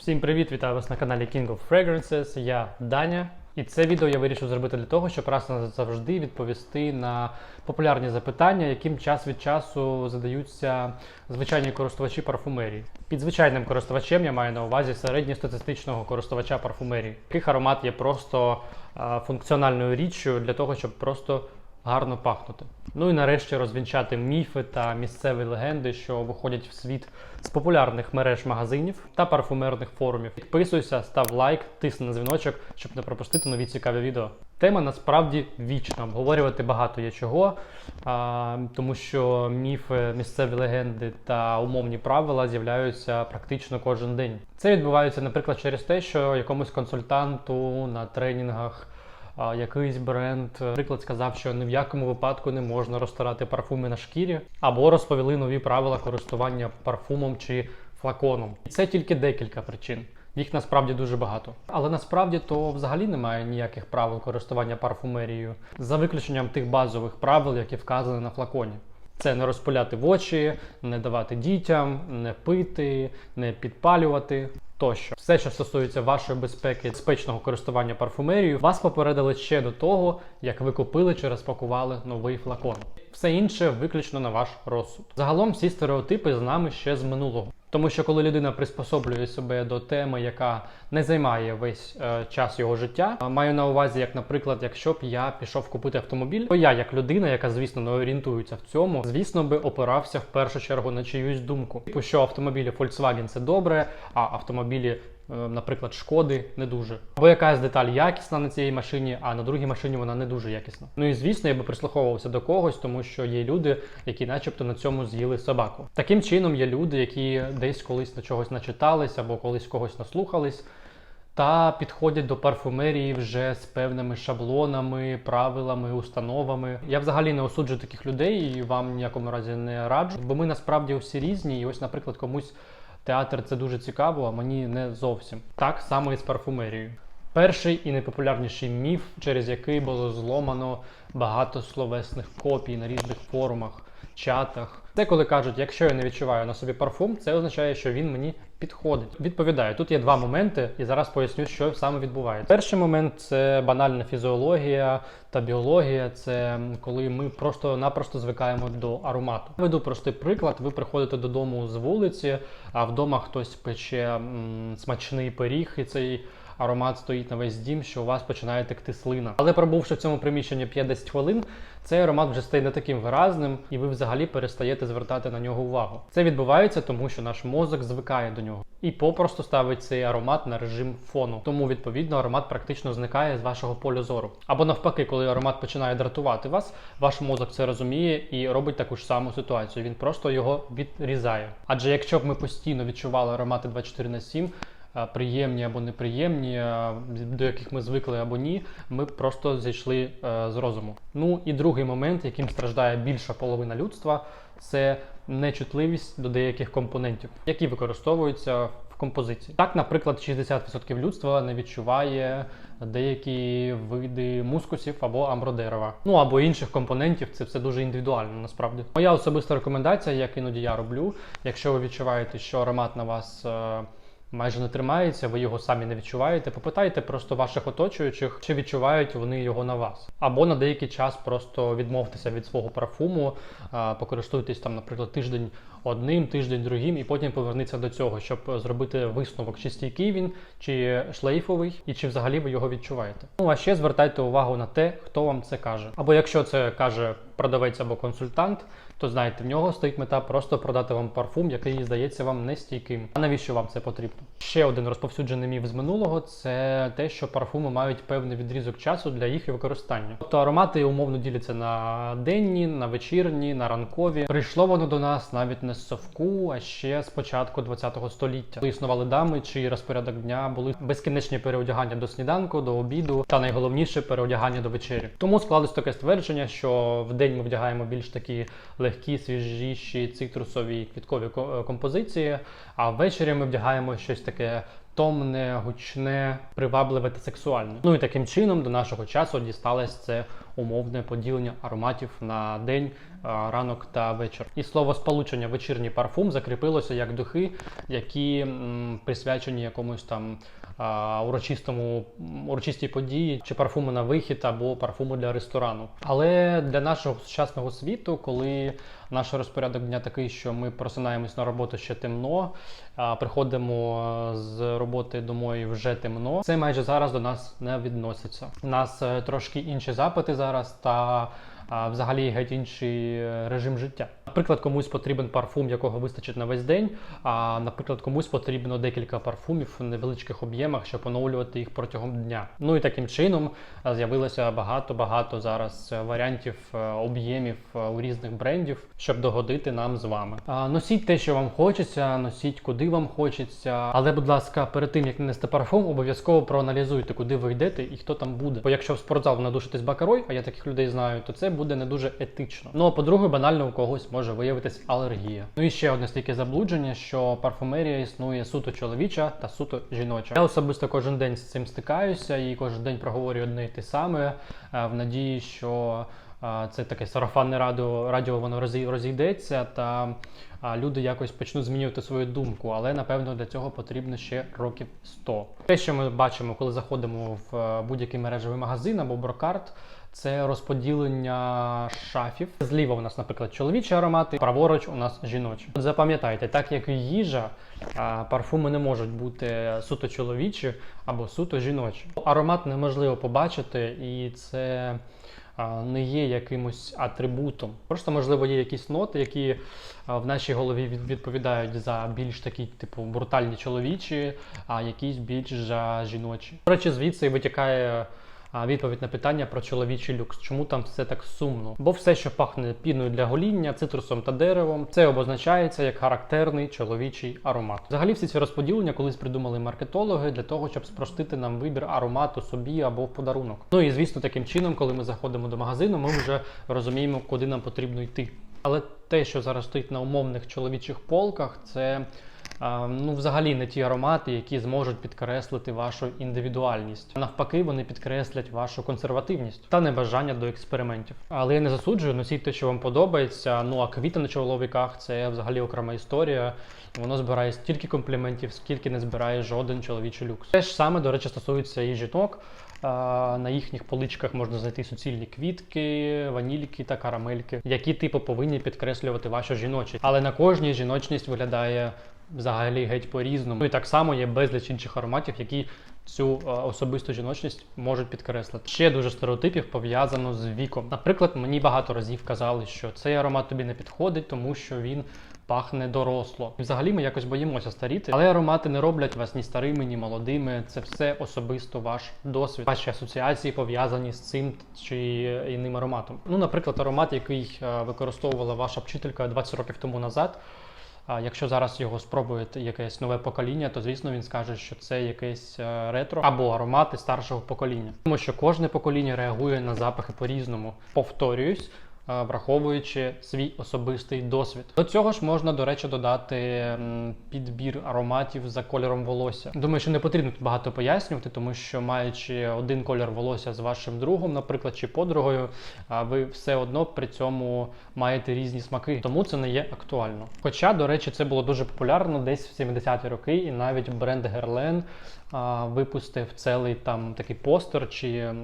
Всім привіт! Вітаю вас на каналі King of Fragrances. Я Даня. І це відео я вирішив зробити для того, щоб раз назавжди відповісти на популярні запитання, яким час від часу задаються звичайні користувачі парфумерії. Під звичайним користувачем я маю на увазі середньостатистичного користувача парфумерії. Яких аромат є просто функціональною річчю для того, щоб просто гарно пахнути. Ну і нарешті розвінчати міфи та місцеві легенди, що виходять в світ з популярних мереж магазинів та парфумерних форумів. Підписуйся, став лайк, тисни на дзвіночок, щоб не пропустити нові цікаві відео. Тема насправді вічна. Обговорювати багато є чого, а, тому що міфи, місцеві легенди та умовні правила з'являються практично кожен день. Це відбувається, наприклад, через те, що якомусь консультанту на тренінгах якийсь бренд, е, наприклад, сказав, що ні в якому випадку не можна розтирати парфуми на шкірі, або розповіли нові правила користування парфумом чи флаконом. І це тільки декілька причин. Їх насправді дуже багато. Але насправді то взагалі немає ніяких правил користування парфумерією, за виключенням тих базових правил, які вказані на флаконі. Це не розпиляти в очі, не давати дітям, не пити, не підпалювати. Тощо, все, що стосується вашої безпеки, безпечного користування парфумерією, вас попередили ще до того, як ви купили чи розпакували новий флакон. Все інше виключно на ваш розсуд. Загалом всі стереотипи з нами ще з минулого. Тому що коли людина приспособлює себе до теми, яка не займає весь е, час його життя, маю на увазі, як, наприклад, якщо б я пішов купити автомобіль, то я, як людина, яка звісно не орієнтується в цьому, звісно би опирався в першу чергу на чиюсь думку. Типу, що автомобілі Volkswagen це добре, а автомобілі. Е, Наприклад, шкоди не дуже, або якась деталь якісна на цій машині, а на другій машині вона не дуже якісна. Ну і звісно, я би прислуховувався до когось, тому що є люди, які, начебто, на цьому з'їли собаку. Таким чином, є люди, які десь колись на чогось начитались або колись когось наслухались, та підходять до парфумерії вже з певними шаблонами, правилами, установами. Я взагалі не осуджую таких людей і вам ніякому разі не раджу, бо ми насправді всі різні. І ось, наприклад, комусь театр це дуже цікаво, а мені не зовсім. Так само і з парфумерією. Перший і найпопулярніший міф, через який було зломано багато словесних копій на різних форумах, чатах. Це коли кажуть, якщо я не відчуваю на собі парфум, це означає, що він мені підходить. Відповідаю, тут є два моменти, і зараз поясню, що саме відбувається. Перший момент це банальна фізіологія та біологія. Це коли ми просто-напросто звикаємо до аромату. Веду простий приклад: ви приходите додому з вулиці, а вдома хтось пече м, смачний пиріг, і цей аромат стоїть на весь дім, що у вас починає текти слина. Але пробувши в цьому приміщенні 5-10 хвилин, цей аромат вже стає не таким виразним, і ви взагалі перестаєте звертати на нього увагу. Це відбувається, тому що наш мозок звикає до нього і попросту ставить цей аромат на режим фону. Тому відповідно аромат практично зникає з вашого полю зору. Або навпаки, коли аромат починає дратувати вас, ваш мозок це розуміє і робить таку ж саму ситуацію. Він просто його відрізає. Адже якщо б ми постійно відчували аромати 24 на 7, е, приємні або неприємні, е, до яких ми звикли або ні, ми просто зійшли е, з розуму. Ну і другий момент, яким страждає більша половина людства, це нечутливість до деяких компонентів, які використовуються в композиції. Так, наприклад, 60% людства не відчуває деякі види мускусів або амбродерева, ну або інших компонентів. Це все дуже індивідуально. Насправді, моя особиста рекомендація, як іноді я роблю, якщо ви відчуваєте, що аромат на вас. Е, майже не тримається, ви його самі не відчуваєте. Попитайте просто ваших оточуючих, чи відчувають вони його на вас. Або на деякий час просто відмовтеся від свого парфуму, покористуйтесь там, наприклад, тиждень одним, тиждень другим, і потім поверніться до цього, щоб зробити висновок, чи стійкий він, чи шлейфовий, і чи взагалі ви його відчуваєте. Ну а ще звертайте увагу на те, хто вам це каже. Або якщо це каже продавець або консультант, то знаєте, в нього стоїть мета просто продати вам парфум, який здається вам нестійким. А навіщо вам це потрібно? Ще один розповсюджений міф з минулого це те, що парфуми мають певний відрізок часу для їх використання. Тобто аромати умовно діляться на денні, на вечірні, на ранкові. Прийшло воно до нас навіть не з совку, а ще з початку ХХ століття. Існували дами, чиї розпорядок дня були безкінечні переодягання до сніданку, до обіду, та найголовніше переодягання до вечері. Тому склалось таке ствердження, що в день ми вдягаємо більш такі легкі, свіжіші цитрусові квіткові е, композиції, а ввечері ми вдягаємо щось таке. Томне, гучне, привабливе та сексуальне. Ну і таким чином до нашого часу дісталось це умовне поділення ароматів на день, ранок та вечір. І слово сполучення вечірній парфум закріпилося як духи, які присвячені якомусь там а, урочистому урочистій події, чи парфуми на вихід або парфуми для ресторану. Але для нашого сучасного світу, коли наш розпорядок дня такий, що ми просинаємось на роботу ще темно, приходимо е, з роботи домой вже темно. Це майже зараз до нас не відноситься. У нас е, трошки інші запити зараз та а, взагалі геть інший е, режим життя. Наприклад, комусь потрібен парфум, якого вистачить на весь день. А наприклад, комусь потрібно декілька парфумів в невеличких об'ємах, щоб оновлювати їх протягом дня. Ну і таким чином з'явилося багато-багато зараз е, варіантів е, об'ємів е, у різних брендів, щоб догодити нам з вами. Носіть те, що вам хочеться, носіть куди вам хочеться. Але, будь ласка, перед тим як нести парфум, обов'язково проаналізуйте, куди ви йдете і хто там буде. Бо якщо в спортзал ви надушитесь бакарой, а я таких людей знаю, то це буде не дуже етично. Ну а по-друге, банально у когось може виявитись алергія. Ну і ще одне стільки заблудження, що парфумерія існує суто чоловіча та суто жіноча. Я особисто кожен день з цим стикаюся і кожен день проговорюю одне і те саме е, в надії, що це таке сарафанне радіо, радіо воно розійдеться та люди якось почнуть змінювати свою думку, але напевно для цього потрібно ще років 100. Те, що ми бачимо, коли заходимо в е, будь-який мережевий магазин або брокарт, це розподілення шафів. Зліва у нас, наприклад, чоловічі аромати, праворуч у нас жіночі. Запам'ятайте, так як їжа, парфуми не можуть бути суто чоловічі або суто жіночі. Аромат неможливо побачити, і це не є якимось атрибутом. Просто, можливо, є якісь ноти, які в нашій голові відповідають за більш такі, типу, брутальні чоловічі, а якісь більш жіночі. До речі, звідси витікає. Відповідь на питання про чоловічий люкс. Чому там все так сумно? Бо все, що пахне піною для гоління, цитрусом та деревом, це обозначається як характерний чоловічий аромат. Взагалі, всі ці розподілення колись придумали маркетологи для того, щоб спростити нам вибір аромату собі або в подарунок. Ну і звісно, таким чином, коли ми заходимо до магазину, ми вже розуміємо, куди нам потрібно йти. Але те, що зараз стоїть на умовних чоловічих полках, це ну, взагалі не ті аромати, які зможуть підкреслити вашу індивідуальність. Навпаки, вони підкреслять вашу консервативність та небажання до експериментів. Але я не засуджую, носіть те, що вам подобається. Ну а квіти на чоловіках це взагалі окрема історія. Воно збирає стільки компліментів, скільки не збирає жоден чоловічий люкс. Те ж саме, до речі, стосується і жінок. На їхніх поличках можна знайти суцільні квітки, ванільки та карамельки, які типу повинні підкреслювати вашу жіночість. Але на кожній жіночність виглядає взагалі геть по-різному. Ну і так само є безліч інших ароматів, які цю е, особисту жіночність можуть підкреслити. Ще дуже стереотипів пов'язано з віком. Наприклад, мені багато разів казали, що цей аромат тобі не підходить, тому що він. Пахне доросло. І взагалі ми якось боїмося старіти, але аромати не роблять вас ні старими, ні молодими. Це все особисто ваш досвід. Ваші асоціації пов'язані з цим чи іним ароматом. Ну, наприклад, аромат, який е, використовувала ваша вчителька 20 років тому назад. А якщо зараз його спробує якесь нове покоління, то звісно він скаже, що це якесь е, ретро або аромати старшого покоління. Тому що кожне покоління реагує на запахи по-різному. Повторююсь. Е, Враховуючи свій особистий досвід, до цього ж можна, до речі, додати підбір ароматів за кольором волосся. Думаю, що не потрібно тут багато пояснювати, тому що маючи один колір волосся з вашим другом, наприклад, чи подругою, ви все одно при цьому маєте різні смаки, тому це не є актуально. Хоча, до речі, це було дуже популярно десь в 70-ті роки, і навіть бренд а, випустив цілий там такий постер чи е,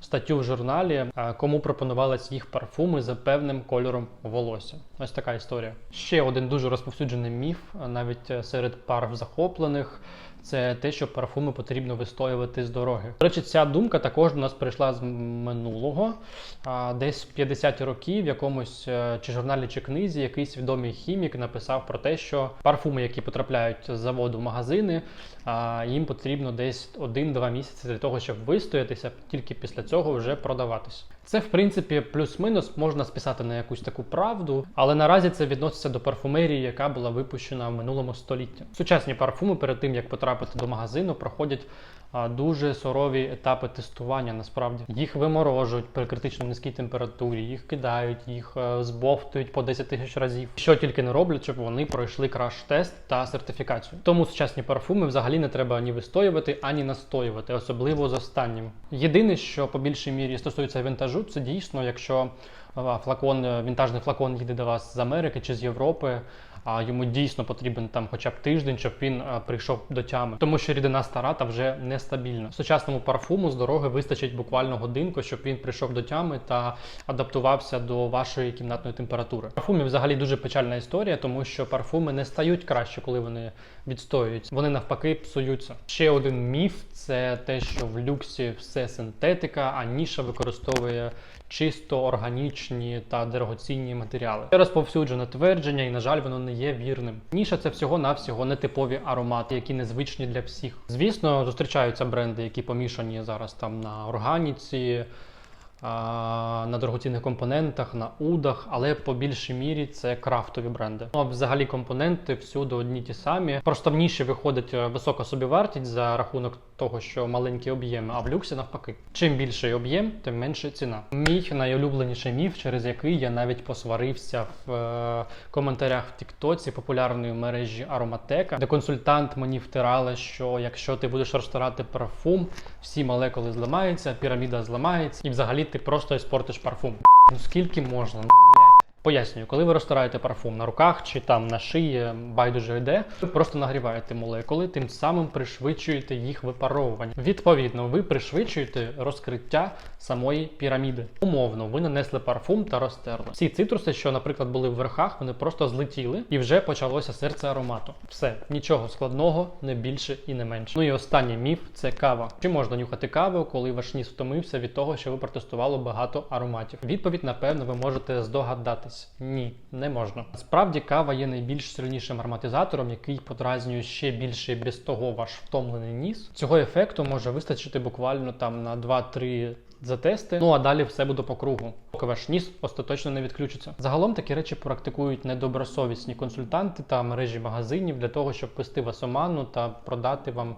статтю в журналі, а, кому пропонувались їх парфуми за певним кольором волосся. Ось така історія. Ще один дуже розповсюджений міф, навіть е, серед пар захоплених. Це те, що парфуми потрібно вистоювати з дороги. До речі, ця думка також до нас прийшла з минулого. Десь в 50-ті роки в якомусь е, чи журналі, чи книзі якийсь відомий хімік написав про те, що парфуми, які потрапляють з заводу в магазини, їм потрібно десь 1-2 місяці для того, щоб вистоятися, тільки після цього вже продаватися. Це в принципі плюс-мінус можна списати на якусь таку правду, але наразі це відноситься до парфумерії, яка була випущена в минулому столітті. Сучасні парфуми перед тим як потрапити до магазину, проходять дуже сурові етапи тестування. Насправді їх виморожують при критично низькій температурі, їх кидають, їх е, збовтують по 10 тисяч разів. Що тільки не роблять, щоб вони пройшли краш-тест та сертифікацію. Тому сучасні парфуми взагалі не треба ані вистоювати, ані настоювати, особливо з останнім. Єдине, що по більшій мірі стосується вінтажу, це дійсно, якщо а, флакон, е, вінтажний флакон їде до вас з Америки чи з Європи. А йому дійсно потрібен там хоча б тиждень, щоб він прийшов до тями, тому що рідина стара та вже нестабільна. Сучасному парфуму з дороги вистачить буквально годинку, щоб він прийшов до тями та адаптувався до вашої кімнатної температури. Парфумів взагалі дуже печальна історія, тому що парфуми не стають краще, коли вони відстоюються. Вони навпаки псуються. Ще один міф це те, що в люксі все синтетика, а ніша використовує чисто органічні та дорогоцінні матеріали. Це розповсюджене твердження, і на жаль, воно не є вірним. Ніша це всього навсього нетипові аромати, які незвичні для всіх. Звісно, зустрічаються бренди, які помішані зараз там на органіці. На дорогоцінних компонентах, на удах, але по більшій мірі це крафтові бренди. Ну а взагалі компоненти всюди одні ті самі. Просто в ніші виходить е, висока собівартість за рахунок того, що маленькі об'єми, а в люксі навпаки. Чим більший об'єм, тим менше ціна. Мій найулюбленіший міф, через який я навіть посварився в е, коментарях в Тіктоці популярної мережі Ароматека, де консультант мені втирала, що якщо ти будеш розтирати парфум, всі молекули зламаються, піраміда зламається, і взагалі ти просто іспортиш парфум. Ну скільки можна? Пояснюю, коли ви розтираєте парфум на руках чи там на шиї, байдуже йде, ви просто нагріваєте молекули, тим самим пришвидшуєте їх випаровування. Відповідно, ви пришвидшуєте розкриття самої піраміди. Умовно, ви нанесли парфум та розтерли. Всі цитруси, що, наприклад, були в верхах, вони просто злетіли і вже почалося серце аромату. Все, нічого складного, не більше і не менше. Ну і останній міф це кава. Чи можна нюхати каву, коли ваш ніс втомився від того, що ви протестували багато ароматів? Відповідь, напевно, ви можете здогадатись. Ні, не можна. Справді кава є найбільш сильнішим ароматизатором, який подразнює ще більше без того ваш втомлений ніс. Цього ефекту може вистачити буквально там на 2-3 затести. Ну а далі все буде по кругу, поки ваш ніс остаточно не відключиться. Загалом такі речі практикують недобросовісні консультанти та мережі магазинів для того, щоб вести вас оману та продати вам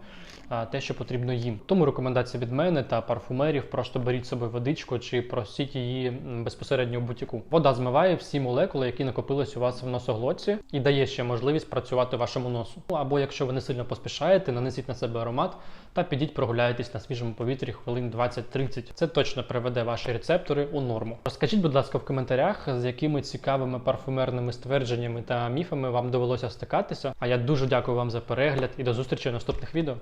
а, те, що потрібно їм. Тому рекомендація від мене та парфумерів: просто беріть з собою водичку чи просіть її безпосередньо в бутіку. Вода змиває всі молекули, які накопились у вас в носоглотці, і дає ще можливість працювати вашому носу. Ну або якщо ви не сильно поспішаєте, нанесіть на себе аромат та підіть прогуляйтесь на свіжому повітрі хвилин 20-30. Це точно приведе ваші рецептори у норму. Розкажіть, будь ласка, в коментарях, з якими цікавими парфумерними ствердженнями та міфами вам довелося стикатися. А я дуже дякую вам за перегляд і до зустрічі в наступних відео.